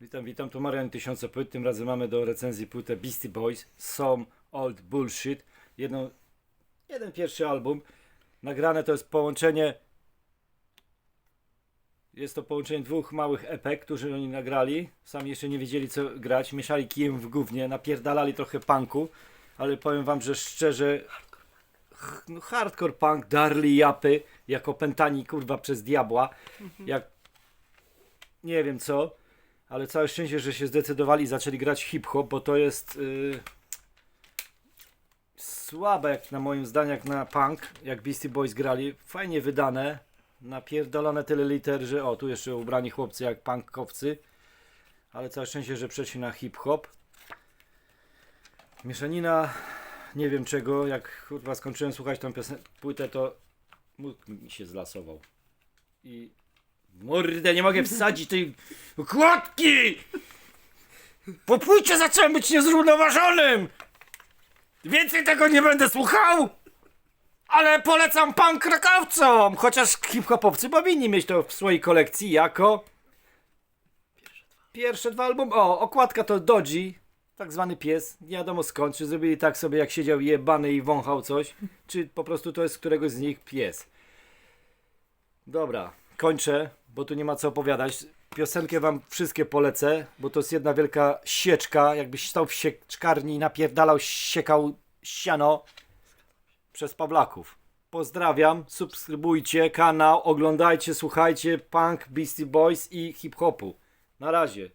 Witam, witam, tu Marian Tysiące Płyt. Tym razem mamy do recenzji płytę Beastie Boys, Some Old Bullshit. Jedną, jeden pierwszy album. Nagrane to jest połączenie. Jest to połączenie dwóch małych epek, którzy oni nagrali. Sami jeszcze nie wiedzieli co grać. Mieszali kijem w gównie, napierdalali trochę punku. Ale powiem wam, że szczerze. No hardcore punk, darli japy, jako pętani kurwa przez diabła. Jak nie wiem co ale całe szczęście, że się zdecydowali i zaczęli grać hip-hop, bo to jest yy, słabe jak na moim zdaniu, jak na punk, jak Beastie Boys grali, fajnie wydane, napierdolone tyle liter, że o, tu jeszcze ubrani chłopcy jak punkowcy, ale całe szczęście, że przeszli na hip-hop. Mieszanina, nie wiem czego, jak kurwa skończyłem słuchać tą piosen- płytę, to mózg mi się zlasował. I Mordę, nie mogę wsadzić tej kładki! Po płycie zacząłem być niezrównoważonym! Więcej tego nie będę słuchał! Ale polecam pan krakowcom! Chociaż hip-hopowcy powinni mieć to w swojej kolekcji jako... Pierwsze dwa albumy. O, okładka to Dodgy, tak zwany pies. Nie wiadomo skąd, czy zrobili tak sobie jak siedział jebany i wąchał coś, czy po prostu to jest któregoś z nich pies. Dobra, kończę, bo tu nie ma co opowiadać. Piosenkę wam wszystkie polecę, bo to jest jedna wielka sieczka. Jakbyś stał w sieczkarni i napierdalał, siekał siano przez Pawlaków. Pozdrawiam, subskrybujcie kanał, oglądajcie, słuchajcie Punk, Beastie Boys i hip-hopu. Na razie.